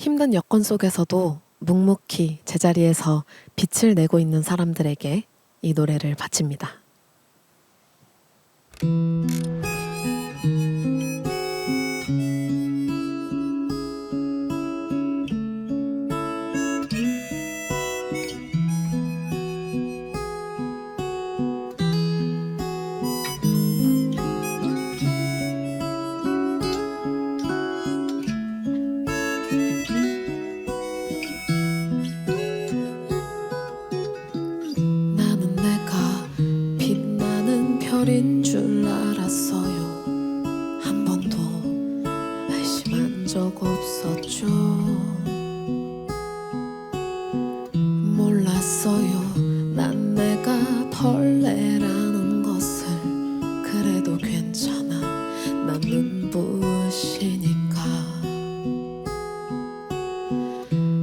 힘든 여건 속에서도 묵묵히 제자리에서 빛을 내고 있는 사람들에게 이 노래를 바칩니다. 별인 줄 알았어요. 한 번도 의심한 적 없었죠. 몰랐어요. 난 내가 벌레라는 것을 그래도 괜찮아. 난 눈부시니까.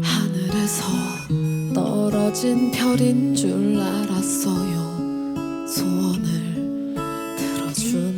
하늘에서 떨어진 별인 줄 알았어요.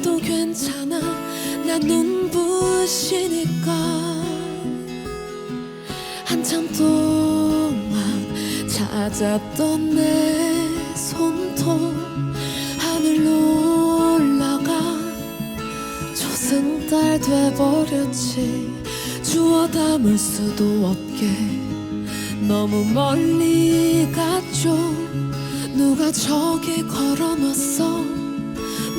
그래도 괜찮아. 난 눈부시니까. 한참 동안 찾았던 내 손톱 하늘로 올라가 조승달 돼버렸지. 주워 담을 수도 없게. 너무 멀리 갔죠. 누가 저기 걸어놨어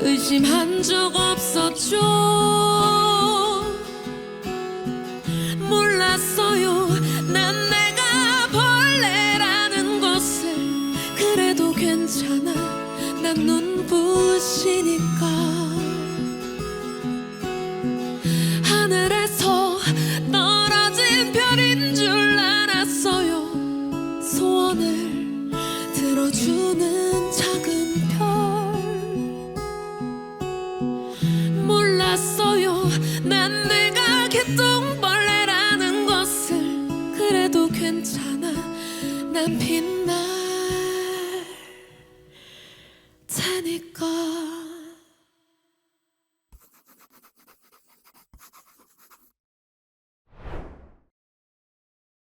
의심한 적 없었죠. 몰랐어요. 난 내가 벌레라는 것을. 그래도 괜찮아. 난 눈부시니까 몰랐어요. 난 내가 개똥벌레라는 것을 그래도 괜찮아. 난 빛나